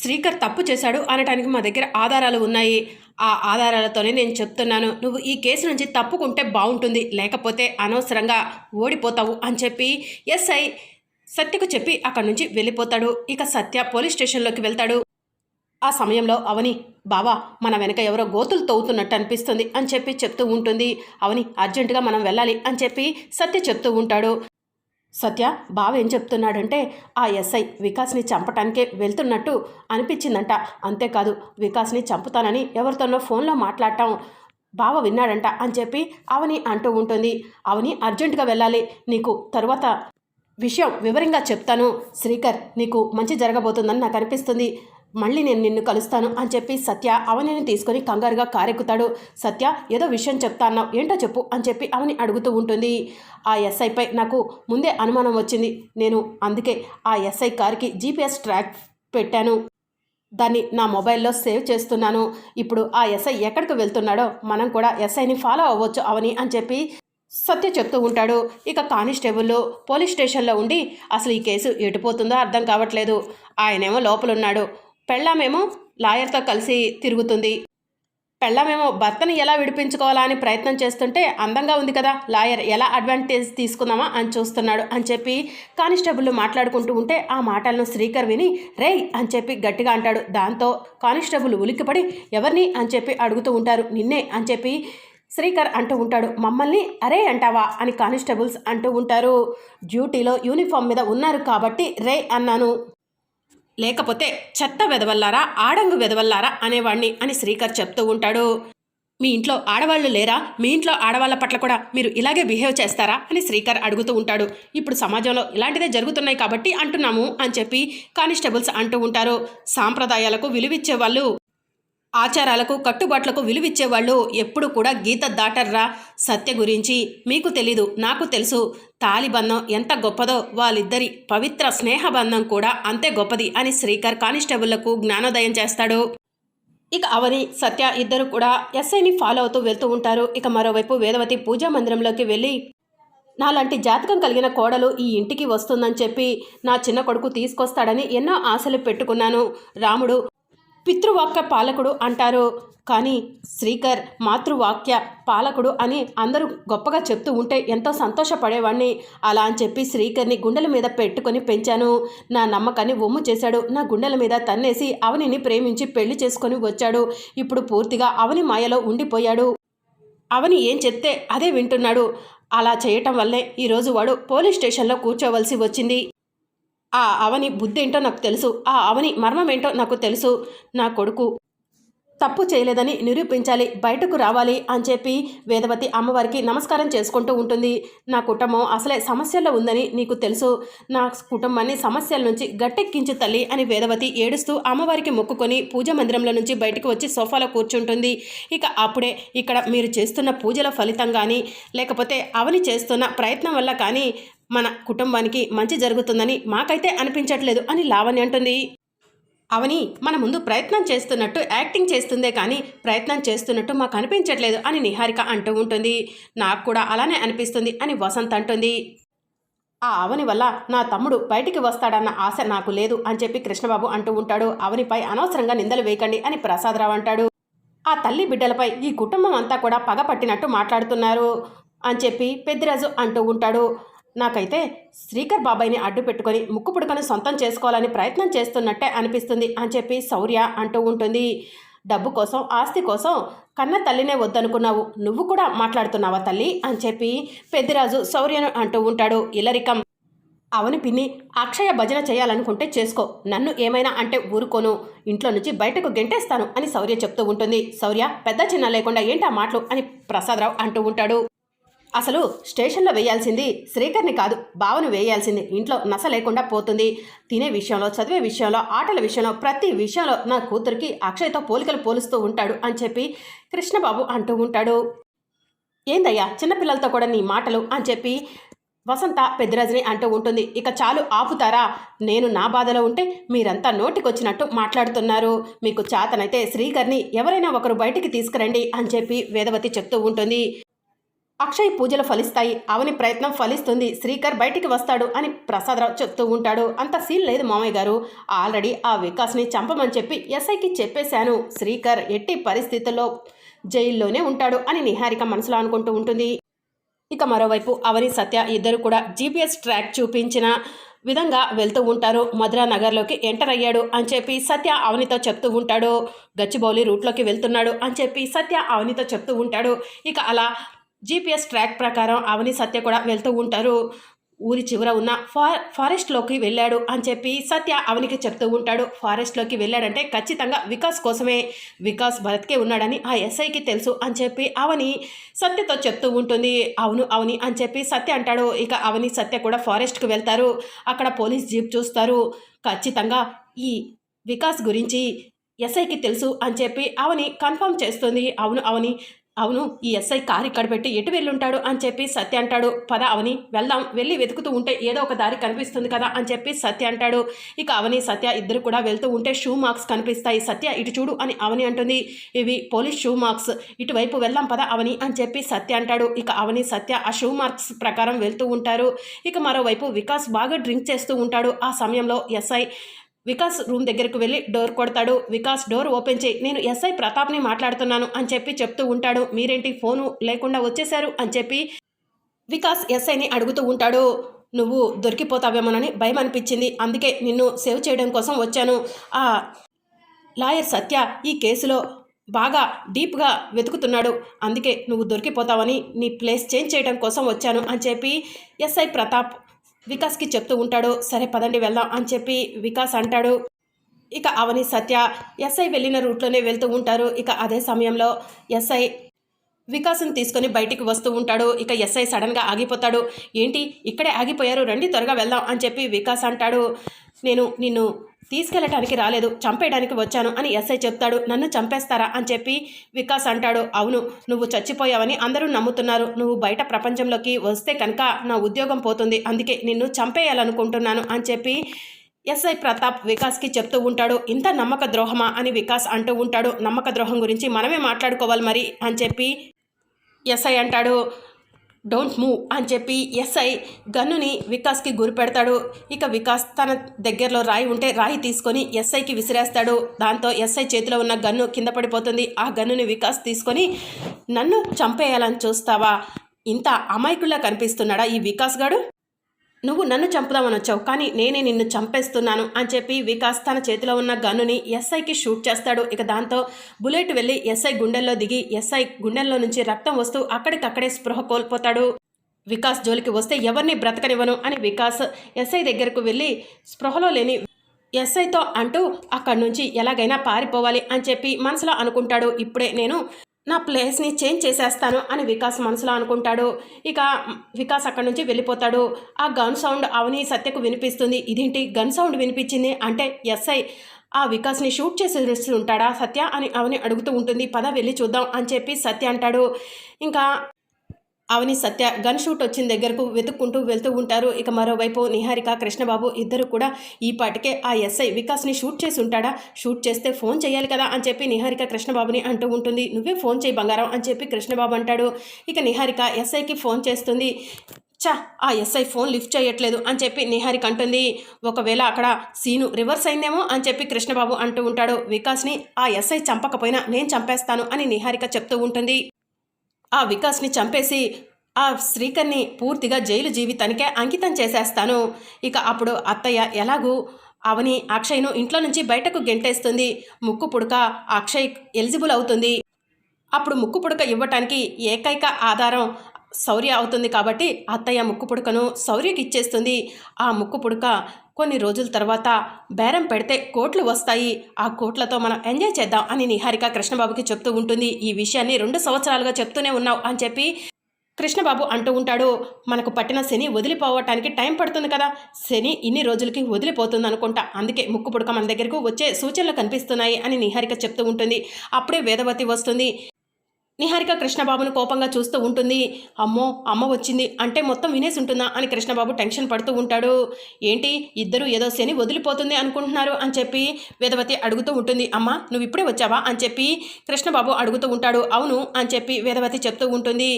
శ్రీకర్ తప్పు చేశాడు అనటానికి మా దగ్గర ఆధారాలు ఉన్నాయి. ఆ ఆధారాలతోనే నేను చెప్తున్నాను. నువ్వు ఈ కేసు నుంచి తప్పుకుంటే బాగుంటుంది. లేకపోతే అనవసరంగా ఓడిపోతావు అని చెప్పి ఎస్ఐ సత్యకు చెప్పి అక్కడి నుంచి వెళ్ళిపోతాడు. ఇక సత్య పోలీస్ స్టేషన్లోకి వెళ్తాడు. ఆ సమయంలో అవని బావా మన వెనక ఎవరో గోతులు తవ్వుతున్నట్టు అనిపిస్తుంది అని చెప్పి చెప్తూ ఉంటుంది. అవని అర్జెంటుగా మనం వెళ్ళాలి అని చెప్పి సత్య చెప్తూ ఉంటాడు. సత్య బావ ఏం చెప్తున్నాడంటే ఆ ఎస్ఐ వికాస్ని చంపటానికే వెళ్తున్నట్టు అనిపించిందంట. అంతేకాదు వికాస్ని చంపుతానని ఎవరితోనో ఫోన్లో మాట్లాడటం బావ విన్నాడంట అని చెప్పి అవని అంటూ ఉంటుంది. అవని అర్జెంటుగా వెళ్ళాలి. నీకు తరువాత విషయం వివరంగా చెప్తాను. శ్రీకర్ నీకు మంచి జరగబోతుందని నాకు అనిపిస్తుంది. మళ్ళీ నేను నిన్ను కలుస్తాను అని చెప్పి సత్య అవనిని తీసుకొని కంగారుగా కారెక్కుతాడు. సత్య ఏదో విషయం చెప్తా అన్నావు. ఏంటో చెప్పు అని చెప్పి అవని అడుగుతూ ఉంటుంది. ఆ ఎస్ఐపై నాకు ముందే అనుమానం వచ్చింది. నేను అందుకే ఆ ఎస్ఐ కార్కి జీపీఎస్ ట్రాక్ పెట్టాను. దాన్ని నా మొబైల్లో సేవ్ చేస్తున్నాను. ఇప్పుడు ఆ ఎస్ఐ ఎక్కడికి వెళ్తున్నాడో మనం కూడా ఎస్ఐని ఫాలో అవ్వచ్చు అవని అని చెప్పి సత్య చెప్తూ ఉంటాడు. ఇక కానిస్టేబుల్ పోలీస్ స్టేషన్లో ఉండి అసలు ఈ కేసు ఎటుపోతుందో అర్థం కావట్లేదు. ఆయనేమో లోపలున్నాడు. పెళ్ళామేమో లాయర్తో కలిసి తిరుగుతుంది. పెళ్ళామేమో భర్తని ఎలా విడిపించుకోవాలా అని ప్రయత్నం చేస్తుంటే అందంగా ఉంది కదా లాయర్ ఎలా అడ్వాంటేజ్ తీసుకుందామా అని చూస్తున్నాడు అని చెప్పి కానిస్టేబుల్ మాట్లాడుకుంటూ ఉంటే ఆ మాటలను శ్రీకర్ విని రేయ్ అని చెప్పి గట్టిగా అంటాడు. దాంతో కానిస్టేబుల్ ఉలిక్కిపడి ఎవరిని? అని చెప్పి అడుగుతూ ఉంటారు. నిన్నే అని చెప్పి శ్రీకర్ అంటూ ఉంటాడు. మమ్మల్ని అరే అంటావా? అని కానిస్టేబుల్స్ అంటూ ఉంటారు. డ్యూటీలో యూనిఫామ్ మీద ఉన్నారు కాబట్టి రే అన్నాను. లేకపోతే చెత్త వెదవల్లారా ఆడంగు వెదవల్లారా అనేవాణ్ణి అని శ్రీకర్ చెప్తూ ఉంటాడు. మీ ఇంట్లో ఆడవాళ్ళు లేరా? మీ ఇంట్లో ఆడవాళ్ళ పట్ల కూడా మీరు ఇలాగే బిహేవ్ చేస్తారా? అని శ్రీకర్ అడుగుతూ ఉంటాడు. ఇప్పుడు సమాజంలో ఇలాంటిదే జరుగుతున్నాయి కాబట్టి అంటున్నాము అని చెప్పి కానిస్టేబుల్స్ అంటూ ఉంటారు. సాంప్రదాయాలకు విలువిచ్చే వాళ్ళు ఆచారాలకు కట్టుబాట్లకు విలువిచ్చేవాళ్ళు ఎప్పుడు కూడా గీత దాటర్రా. సత్య గురించి మీకు తెలీదు నాకు తెలుసు. తాలిబంధం ఎంత గొప్పదో వాళ్ళిద్దరి పవిత్ర స్నేహబంధం కూడా అంతే గొప్పది అని శ్రీకర్ కానిస్టేబుళ్ళకు జ్ఞానోదయం చేస్తాడు. ఇక అవని సత్య ఇద్దరు కూడా ఎస్ఐని ఫాలో అవుతూ వెళ్తూ ఉంటారు. ఇక మరోవైపు వేదవతి పూజా మందిరంలోకి వెళ్ళి నాలాంటి జాతకం కలిగిన కోడలు ఈ ఇంటికి వస్తుందని చెప్పి నా చిన్న కొడుకు తీసుకొస్తాడని ఎన్నో ఆశలు పెట్టుకున్నాను. రాముడు పితృవాక్య పాలకుడు అంటారు. కానీ శ్రీకర్ మాతృవాక్య పాలకుడు అని అందరూ గొప్పగా చెప్తూ ఉంటే ఎంతో సంతోషపడేవాడిని అలా అని చెప్పి శ్రీకర్ని గుండెల మీద పెట్టుకొని పెంచాను. నా నమ్మకాన్ని ఒమ్ము చేశాడు. నా గుండెల మీద తన్నేసి అవనిని ప్రేమించి పెళ్ళి చేసుకొని వచ్చాడు. ఇప్పుడు పూర్తిగా అవని మాయలో ఉండిపోయాడు. అవని ఏం చెప్తే అదే వింటున్నాడు. అలా చేయటం వల్లే ఈరోజు వాడు పోలీస్ స్టేషన్లో కూర్చోవలసి వచ్చింది. ఆ అవని బుద్ధి ఏంటో నాకు తెలుసు. ఆ అవని మర్మం ఏంటో నాకు తెలుసు. నా కొడుకు తప్పు చేయలేదని నిరూపించాలి బయటకు రావాలి అని చెప్పి వేదవతి అమ్మవారికి నమస్కారం చేసుకుంటూ ఉంటుంది. నా కుటుంబం అసలే సమస్యల్లో ఉందని నీకు తెలుసు. నా కుటుంబాన్ని సమస్యల నుంచి గట్టెక్కించి తల్లి అని వేదవతి ఏడుస్తూ అమ్మవారికి మొక్కుకొని పూజ మందిరంలో నుంచి బయటకు వచ్చి సోఫాలో కూర్చుంటుంది. ఇక అప్పుడే ఇక్కడ మీరు చేస్తున్న పూజల ఫలితం కానీ లేకపోతే అవని చేస్తున్న ప్రయత్నం వల్ల కానీ మన కుటుంబానికి మంచి జరుగుతుందని మాకైతే అనిపించట్లేదు అని లావణ్య అంటుంది. అవని మన ముందు ప్రయత్నం చేస్తున్నట్టు యాక్టింగ్ చేస్తుందే కానీ ప్రయత్నం చేస్తున్నట్టు మాకు అనిపించట్లేదు అని నిహారిక అంటూ ఉంటుంది. నాకు కూడా అలానే అనిపిస్తుంది అని వసంత్ అంటుంది. ఆ అవని వల్ల నా తమ్ముడు బయటికి వస్తాడన్న ఆశ నాకు లేదు అని చెప్పి కృష్ణబాబు అంటూ ఉంటాడు. అవనిపై అనవసరంగా నిందలు వేయకండి అని ప్రసాదరావు అంటాడు. ఆ తల్లి బిడ్డలపై ఈ కుటుంబం అంతా కూడా పగ పట్టినట్టు మాట్లాడుతున్నారు అని చెప్పి పెద్దిరాజు అంటూ ఉంటాడు. నాకైతే శ్రీకర్ బాబాయ్ని అడ్డు పెట్టుకొని ముక్కు పుడకను సొంతం చేసుకోవాలని ప్రయత్నం చేస్తున్నట్టే అనిపిస్తుంది అని చెప్పి శౌర్య అంటూ ఉంటుంది. డబ్బు కోసం ఆస్తి కోసం కన్న తల్లినే వద్దనుకున్నావు. నువ్వు కూడా మాట్లాడుతున్నావా తల్లి? అని చెప్పి పెద్దిరాజు శౌర్యను అంటూ ఉంటాడు. ఇలరికం. అవని పిన్ని అక్షయ భజన చేయాలనుకుంటే చేసుకో. నన్ను ఏమైనా అంటే ఊరుకోను. ఇంట్లో నుంచి బయటకు గెంటేస్తాను అని శౌర్య చెప్తూ ఉంటుంది. శౌర్య పెద్ద చిన్న లేకుండా ఏంటా మాటలు అని ప్రసాదరావు అంటూ ఉంటాడు. అసలు స్టేషన్లో వేయాల్సింది శ్రీకర్ని కాదు బావను వేయాల్సింది. ఇంట్లో నస లేకుండా పోతుంది. తినే విషయంలో చదివే విషయంలో ఆటల విషయంలో ప్రతి విషయంలో నా కూతురికి అక్షయ్తో పోలికలు పోలుస్తూ ఉంటాడు అని చెప్పి కృష్ణబాబు అంటూ ఉంటాడు. ఏందయ్యా చిన్నపిల్లలతో కూడా నీ మాటలు అని చెప్పి వసంత పెద్దరాజుని అంటూ ఉంటుంది. ఇక చాలు ఆపుతారా? నేను నా బాధలో ఉంటే మీరంతా నోటికొచ్చినట్టు మాట్లాడుతున్నారు. మీకు చేతనైతే శ్రీకర్ని ఎవరైనా ఒకరు బయటికి తీసుకురండి అని చెప్పి వేదవతి చెప్తూ ఉంటుంది. అక్షయ్ పూజలు ఫలిస్తాయి. అవని ప్రయత్నం ఫలిస్తుంది. శ్రీకర్ బయటికి వస్తాడు అని ప్రసాదరావు చెప్తూ ఉంటాడు. అంత సీన్ లేదు మామయ్య గారు. ఆల్రెడీ ఆ వికాస్ని చంపమని చెప్పి ఎస్ఐకి చెప్పేశాను. శ్రీకర్ ఎట్టి పరిస్థితుల్లో జైల్లోనే ఉంటాడు అని నిహారిక మనసులో అనుకుంటూ ఉంటుంది. ఇక మరోవైపు అవని సత్య ఇద్దరు కూడా జీపీఎస్ ట్రాక్ చూపించిన విధంగా వెళ్తూ ఉంటారు. మధురా నగర్లోకి ఎంటర్ అయ్యాడు అని చెప్పి సత్య అవనితో చెప్తూ ఉంటాడు. గచ్చిబౌలి రూట్లోకి వెళ్తున్నాడు అని చెప్పి సత్య అవనితో చెప్తూ ఉంటాడు. ఇక అలా జీపీఎస్ ట్రాక్ ప్రకారం అవని సత్య కూడా వెళ్తూ ఉంటారు. ఊరి చివర ఉన్న ఫా ఫారెస్ట్లోకి వెళ్ళాడు అని చెప్పి సత్య అవనికి చెప్తూ ఉంటాడు. ఫారెస్ట్లోకి వెళ్ళాడంటే ఖచ్చితంగా వికాస్ కోసమే. వికాస్ భరత్కే ఉన్నాడని ఆ ఎస్ఐకి తెలుసు అని చెప్పి అవని సత్యతో చెప్తూ ఉంటుంది. అవును అవని అని చెప్పి సత్య అంటాడు. ఇక అవని సత్య కూడా ఫారెస్ట్కి వెళ్తారు. అక్కడ పోలీస్ జీప్ చూస్తారు. ఖచ్చితంగా ఈ వికాస్ గురించి ఎస్ఐకి తెలుసు అని చెప్పి అవని కన్ఫర్మ్ చేస్తుంది. అవును అవని అవును ఈ ఎస్ఐ కారు ఇక్కడ పెట్టి ఎటు వెళ్ళుంటాడు అని చెప్పి సత్య అంటాడు. పద అవని వెళ్దాం వెళ్ళి వెతుకుతూ ఉంటే ఏదో ఒక దారి కనిపిస్తుంది కదా అని చెప్పి సత్య అంటాడు. ఇక అవని సత్య ఇద్దరు కూడా వెళ్తూ ఉంటే షూ మార్క్స్ కనిపిస్తాయి. సత్య ఇటు చూడు అని అవని అంటుంది. ఇవి పోలీస్ షూ మార్క్స్. ఇటువైపు వెళ్దాం పద అవని అని చెప్పి సత్య అంటాడు. ఇక అవని సత్య ఆ షూ మార్క్స్ ప్రకారం వెళ్తూ ఉంటారు. ఇక మరోవైపు వికాస్ బాగా డ్రింక్ చేస్తూ ఉంటాడు. ఆ సమయంలో ఎస్ఐ వికాస్ రూమ్ దగ్గరకు వెళ్ళి డోర్ కొడతాడు. వికాస్ డోర్ ఓపెన్ చేయి. నేను ఎస్ఐ ప్రతాప్ని మాట్లాడుతున్నాను అని చెప్పి చెప్తూ ఉంటాడు. మీరేంటి ఫోను లేకుండా వచ్చేశారు అని చెప్పి వికాస్ ఎస్ఐని అడుగుతూ ఉంటాడు. నువ్వు దొరికిపోతావేమోనని భయం అనిపించింది. అందుకే నిన్ను సేవ్ చేయడం కోసం వచ్చాను. ఆ లాయర్ సత్య ఈ కేసులో బాగా డీప్గా వెతుకుతున్నాడు. అందుకే నువ్వు దొరికిపోతావని నీ ప్లేస్ చేంజ్ చేయడం కోసం వచ్చాను అని చెప్పి ఎస్ఐ ప్రతాప్ వికాస్కి చెప్తూ ఉంటాడు సరే పదండి వెళ్దాం అని చెప్పి వికాస్ అంటాడు. ఇక అవని సత్య ఎస్ఐ వెళ్ళిన రూట్లోనే వెళ్తూ ఉంటారు. ఇక అదే సమయంలో ఎస్ఐ వికాసం తీసుకొని బయటికి వస్తూ ఉంటాడు. ఇక ఎస్ఐ సడన్గా ఆగిపోతాడు. ఏంటి ఇక్కడే ఆగిపోయారు రండి త్వరగా వెళ్దాం అని చెప్పి వికాస్ అంటాడు. నేను నిన్ను తీసుకెళ్ళటానికి రాలేదు. చంపేయడానికి వచ్చాను అని ఎస్ఐ చెప్తాడు. నన్ను చంపేస్తారా అని చెప్పి వికాస్ అంటాడు. అవును నువ్వు చచ్చిపోయావని అందరూ నమ్ముతున్నారు. నువ్వు బయట ప్రపంచంలోకి వస్తే కనుక నా ఉద్యోగం పోతుంది. అందుకే నిన్ను చంపేయాలనుకుంటున్నాను అని చెప్పి ఎస్ఐ ప్రతాప్ వికాస్కి చెప్తూ ఉంటాడు. ఇంత నమ్మక ద్రోహమా అని వికాస్ అంటూ ఉంటాడు. నమ్మక ద్రోహం గురించి మనమే మాట్లాడుకోవాలి మరి అని చెప్పి ఎస్ఐ అంటాడు. డోంట్ మూవ్ అని చెప్పి ఎస్ఐ గన్నుని వికాస్కి గురి పెడతాడు. ఇక వికాస్ తన దగ్గరలో రాయి ఉంటే రాయి తీసుకొని ఎస్ఐకి విసిరేస్తాడు. దాంతో ఎస్ఐ చేతిలో ఉన్న గన్ను కింద పడిపోతుంది. ఆ గన్నుని వికాస్ తీసుకొని నన్ను చంపేయాలని చూస్తావా? ఇంత అమాయకుల్లా కనిపిస్తున్నాడా ఈ వికాస్ గాడు? నువ్వు నన్ను చంపుదామని వచ్చావు కానీ నేనే నిన్ను చంపేస్తున్నాను అని చెప్పి వికాస్ తన చేతిలో ఉన్న గన్నుని ఎస్ఐకి షూట్ చేస్తాడు. ఇక దాంతో బుల్లెట్ వెళ్ళి ఎస్ఐ గుండెల్లో దిగి ఎస్ఐ గుండెల్లో నుంచి రక్తం వస్తూ అక్కడికక్కడే స్పృహ కోల్పోతాడు. వికాస్ జోలికి వస్తే ఎవరిని బ్రతకనివ్వను అని వికాస్ ఎస్ఐ దగ్గరకు వెళ్ళి స్పృహలో లేని ఎస్ఐతో అంటూ అక్కడి నుంచి ఎలాగైనా పారిపోవాలి అని చెప్పి మనసులో అనుకుంటాడు. ఇప్పుడే నేను నా ప్లేస్ని చేంజ్ చేసేస్తాను అని వికాస్ మనసులో అనుకుంటాడు. ఇక వికాస్ అక్కడి నుంచి వెళ్ళిపోతాడు. ఆ గన్ సౌండ్ అవని సత్యకు వినిపిస్తుంది. ఇదేంటి? గన్ సౌండ్ వినిపించింది అంటే ఎస్ఐ ఆ వికాస్ని షూట్ చేసి ఉంటాడా సత్య అని అవని అడుగుతూ ఉంటుంది. పద వెళ్ళి చూద్దాం అని చెప్పి సత్య అంటాడు. ఇంకా అవని సత్య గన్ షూట్ వచ్చిన దగ్గరకు వెతుక్కుంటూ వెళ్తూ ఉంటారు. ఇక మరోవైపు నిహారిక కృష్ణబాబు ఇద్దరు కూడా ఈ పాటికే ఆ ఎస్ఐ వికాస్ని షూట్ చేసి ఉంటాడా? షూట్ చేస్తే ఫోన్ చేయాలి కదా అని చెప్పి నిహారిక కృష్ణబాబుని అంటూ ఉంటుంది. నువ్వే ఫోన్ చేయి బంగారం అని చెప్పి కృష్ణబాబు అంటాడు. ఇక నిహారిక ఎస్ఐకి ఫోన్ చేస్తుంది. చా ఆ ఎస్ఐ ఫోన్ లిఫ్ట్ చేయట్లేదు అని చెప్పి నిహారిక అంటుంది. ఒకవేళ అక్కడ సీను రివర్స్ అయిందేమో అని చెప్పి కృష్ణబాబు అంటూ ఉంటాడు. వికాస్ని ఆ ఎస్ఐ చంపకపోయినా నేను చంపేస్తాను అని నిహారిక చెప్తూ ఉంటుంది. ఆ వికాస్ని చంపేసి ఆ శ్రీకర్ని పూర్తిగా జైలు జీవితానికే అంకితం చేసేస్తాను. ఇక అప్పుడు అత్తయ్య ఎలాగూ అవని అక్షయ్ను ఇంట్లో నుంచి బయటకు గెంటేస్తుంది. ముక్కు పుడక అక్షయ్ ఎలిజిబుల్ అవుతుంది. అప్పుడు ముక్కు పుడక ఇవ్వటానికి ఏకైక ఆధారం శౌర్య అవుతుంది కాబట్టి అత్తయ్య ముక్కు పుడకను శౌర్యకి ఇచ్చేస్తుంది. ఆ ముక్కు పుడక కొన్ని రోజుల తర్వాత బేరం పెడితే కోట్లు వస్తాయి. ఆ కోట్లతో మనం ఎంజాయ్ చేద్దాం అని నిహారిక కృష్ణబాబుకి చెప్తూ ఉంటుంది. ఈ విషయాన్ని రెండు సంవత్సరాలుగా చెప్తూనే ఉన్నావు అని చెప్పి కృష్ణబాబు అంటూ ఉంటాడు. మనకు పట్టిన శని వదిలిపోవటానికి టైం పడుతుంది కదా. శని ఇన్ని రోజులకి వదిలిపోతుంది అనుకుంటా. అందుకే ముక్కు పుడక మన దగ్గరకు వచ్చే సూచనలు కనిపిస్తున్నాయి అని నిహారిక చెప్తూ ఉంటుంది. అప్పుడే వేదవతి వస్తుంది. నిహారిక కృష్ణబాబును కోపంగా చూస్తూ ఉంటుంది. అమ్మో అమ్మ వచ్చింది. అంటే మొత్తం వినేసి ఉంటుందా అని కృష్ణబాబు టెన్షన్ పడుతూ ఉంటాడు. ఏంటి ఇద్దరు ఏదో శని వదిలిపోతుంది అనుకుంటున్నారు అని చెప్పి వేదవతి అడుగుతూ ఉంటుంది. అమ్మ నువ్వు ఇప్పుడే వచ్చావా అని చెప్పి కృష్ణబాబు అడుగుతూ ఉంటాడు. అవును అని చెప్పి వేదవతి చెప్తూ ఉంటుంది.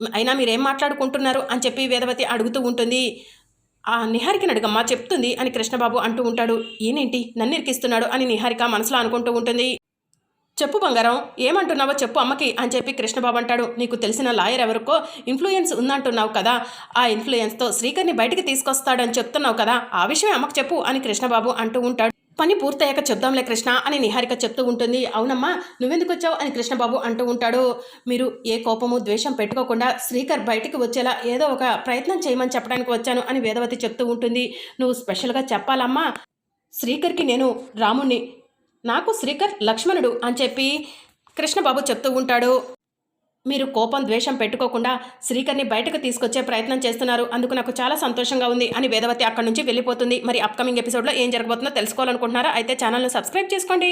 అయినా మీరేం మాట్లాడుకుంటున్నారు అని చెప్పి వేదవతి అడుగుతూ ఉంటుంది. ఆ నిహారిక అడుగమ్మా చెప్తుంది అని కృష్ణబాబు అంటూ ఉంటాడు. ఈయనేంటి? నన్ను ఇరికిస్తున్నాడు అని నిహారిక మనసులో అనుకుంటూ ఉంటుంది. చెప్పు బంగారం ఏమంటున్నావో చెప్పు అమ్మకి అని చెప్పి కృష్ణబాబు అంటాడు. నీకు తెలిసిన లాయర్ ఎవరికో ఇన్ఫ్లుయెన్స్ ఉందంటున్నావు కదా ఆ ఇన్ఫ్లుయెన్స్తో శ్రీకర్ని బయటికి తీసుకొస్తాడని చెప్తున్నావు కదా ఆ విషయం అమ్మకి చెప్పు అని కృష్ణబాబు అంటూ ఉంటాడు. పని పూర్తయ్యాక చెప్దాంలే కృష్ణ అని నిహారిక చెప్తూ ఉంటుంది. అవునమ్మా నువ్వెందుకు వచ్చావు అని కృష్ణబాబు అంటూ ఉంటాడు. మీరు ఏ కోపము ద్వేషం పెట్టుకోకుండా శ్రీకర్ బయటికి వచ్చేలా ఏదో ఒక ప్రయత్నం చేయమని చెప్పడానికి వచ్చాను అని వేదవతి చెప్తూ ఉంటుంది. నువ్వు స్పెషల్గా చెప్పాలమ్మా. శ్రీకర్కి నేను రాముణ్ణి నాకు శ్రీకర్ లక్ష్మణుడు అని చెప్పి కృష్ణబాబు చెప్తూ ఉంటాడు. మీరు కోపం ద్వేషం పెట్టుకోకుండా శ్రీకర్ని బయటకు తీసుకొచ్చే ప్రయత్నం చేస్తున్నారు. అందుకు నాకు చాలా సంతోషంగా ఉంది అని వేదవతి అక్కడి నుంచి వెళ్ళిపోతుంది. మరి అప్కమింగ్ ఎపిసోడ్లో ఏం జరగబోతుందో తెలుసుకోవాలనుకుంటున్నారా? అయితే ఛానల్ను సబ్స్క్రైబ్ చేసుకోండి.